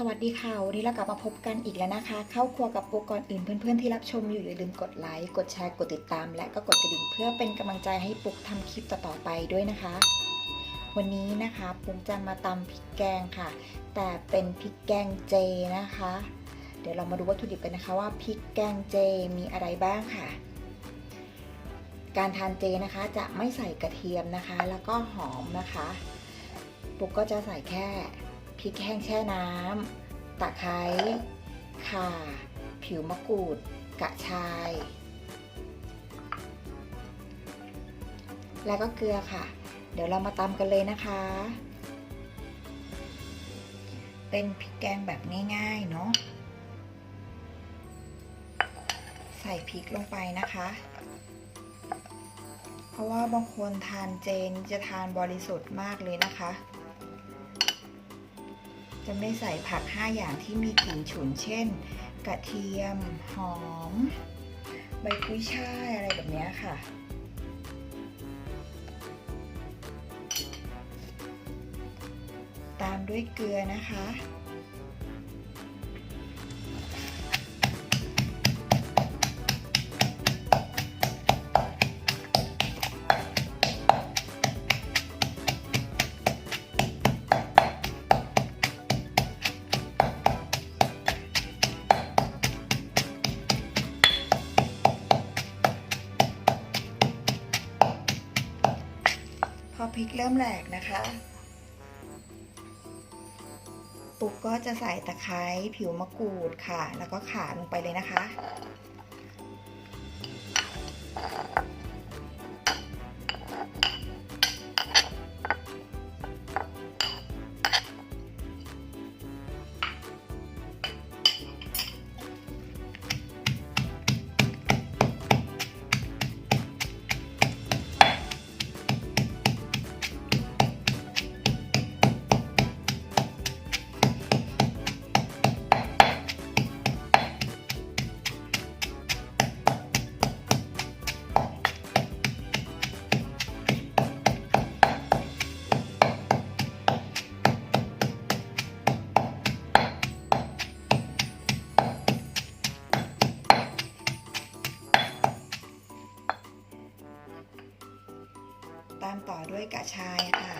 สวัสดีค่ะ วันนี้เรากลับมาพบกันอีกแล้วนะคะ เข้าครัวกับโปรก่อนอื่นเพื่อนๆที่รับชมอยู่อย่าลืมกดไลค์กดแชร์กดติดตาม และก็กดกระดิ่งเพื่อเป็นกำลังใจให้ปุกทำคลิปต่อๆไปด้วยนะคะ วันนี้นะคะปุกจะมาตำพริกแกงค่ะ แต่เป็นพริกแกงเจนะคะ เดี๋ยวเรามาดูวัตถุดิบกันนะคะว่าพริกแกงเจมีอะไรบ้างค่ะ การทานเจนะคะจะไม่ใส่กระเทียมนะคะ แล้วก็หอมนะคะปุกก็จะใส่แค่ พริกแห้งแช่น้ำตะไคร้ข่า ผิวมะกรูด กระชาย แล้วก็เกลือค่ะ เดี๋ยวเรามาตำกันเลยนะคะ เป็นพริกแกงแบบง่ายๆ เนาะใส่พริกลงไปนะคะ เพราะว่าบางคนทานเจนจะทานบริสุทธิ์มากเลยนะคะ จะไม่ใส่ผัก 5 อย่างที่มีกลิ่นฉุน เช่น กระเทียม หอม ใบกุ้ยช่ายอะไรแบบนี้ค่ะ ตามด้วยเกลือนะคะ พอพริกเริ่มแหลกนะคะปุ๊กก็จะใส่ตะไคร้ผิวมะกรูดค่ะ แล้วก็ข่าลงไปเลยนะคะ ตามต่อด้วยกระชายค่ะ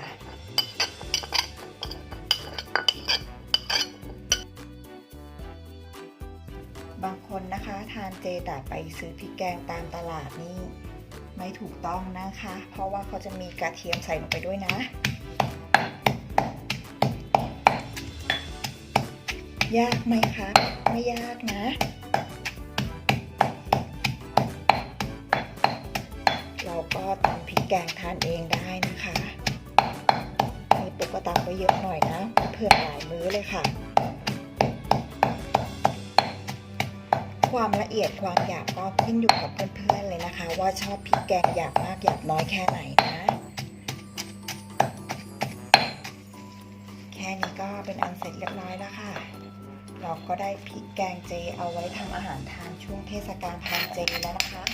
บางคนนะคะทานเจแต่ไปซื้อพริกแกงตามตลาดนี่ไม่ถูกต้องนะคะ เพราะว่าเขาจะมีกระเทียมใส่ลงไปด้วยนะ ยากไหมคะ ไม่ยากนะ แกงทานเองได้นะคะมีปุ๊กก็ตำไปเยอะหน่อยนะ เพื่อหลายมื้อเลยค่ะ ความละเอียดความหยาบก็ขึ้นอยู่กับเพื่อนๆเลยนะคะ ว่าชอบพริกแกงหยาบมากหยาบน้อยแค่ไหนนะ แค่นี้ก็เป็นอันเสร็จเรียบร้อยแล้วค่ะเราก็ได้พริกแกงเจเอาไว้ทำอาหารทานช่วงเทศกาลทานเจแล้วนะคะ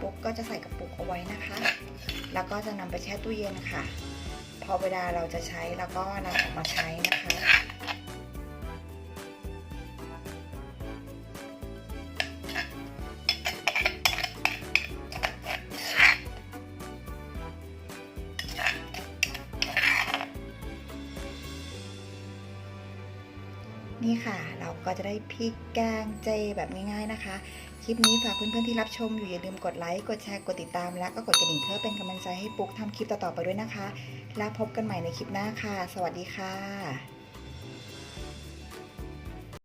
ปุ๊กก็จะใส่กระปุกเอาไว้นะคะ แล้วก็จะนำไปแช่ตู้เย็นค่ะ พอเวลาเราจะใช้แล้วก็นำออกมาใช้นะคะ นี่ค่ะ เราก็จะได้พริกแกงเจแบบง่ายๆนะคะ คลิปนี้ฝากเพื่อนๆที่รับชมอยู่อย่าลืมกดไลค์ กดแชร์ กดติดตาม และก็กดกระดิ่งเพื่อเป็นกำลังใจให้ปุ๊กทำคลิปต่อๆไปด้วยนะคะ แล้วพบกันใหม่ในคลิปหน้าค่ะ สวัสดีค่ะ